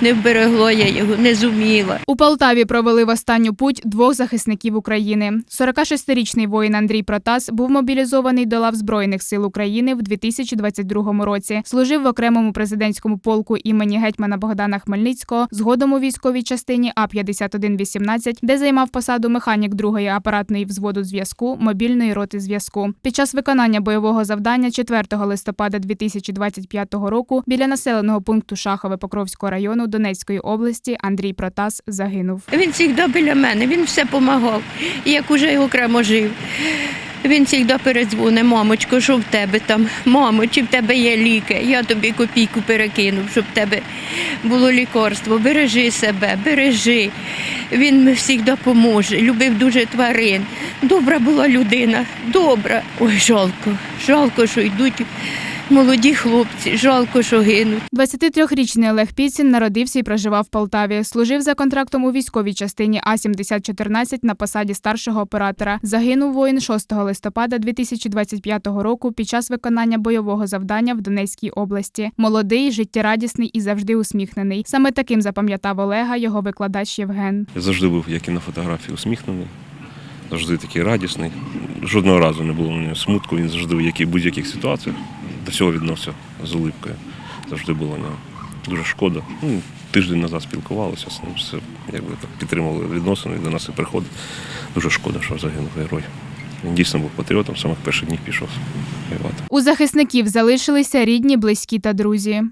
Не вберегло я його, не зуміла. У Полтаві провели в останню путь двох захисників України. 46-річний воїн Андрій Протас був мобілізований до лав Збройних сил України в 2022 році. Служив в окремому президентському полку імені гетьмана Богдана Хмельницького, згодом у військовій частині А 5118 де займав посаду механік другої апаратної взводу зв'язку мобільної роти зв'язку. Під час виконання бойового завдання 4 листопада 2025 року біля населеного пункту Шахове Покровського району Донецької області Андрій Протас загинув. Він завжди біля мене, він все допомагав. Як уже я окремо жив. Він завжди передзвонить, мамочко, що в тебе там? Мамо, чи в тебе є ліки? Я тобі копійку перекинув, щоб в тебе було лікарство. Бережи себе, бережи. Він завжди допоможе. Любив дуже тварин. Добра була людина, добра. Ой, жалко, жалко, що йдуть молоді хлопці, жалко, що гинуть. 23-річний Олег Піцін народився і проживав в Полтаві. Служив за контрактом у військовій частині А-7014 на посаді старшого оператора. Загинув воїн 6 листопада 2025 року під час виконання бойового завдання в Донецькій області. Молодий, життєрадісний і завжди усміхнений. Саме таким запам'ятав Олега його викладач Євген. Я завжди був, як і на фотографії, усміхнений, завжди такий радісний. Жодного разу не було у нього смутку, він завжди в будь-яких ситуаціях до всього відносив з улипкою. Завжди було нього. Дуже шкода. Ну, тиждень назад спілкувалися з ним, все, якби так підтримували відносини, до нас і приходить. Дуже шкода, що загинув герой. Він дійсно був патріотом, самих перших днів пішов воювати. У захисників залишилися рідні, близькі та друзі.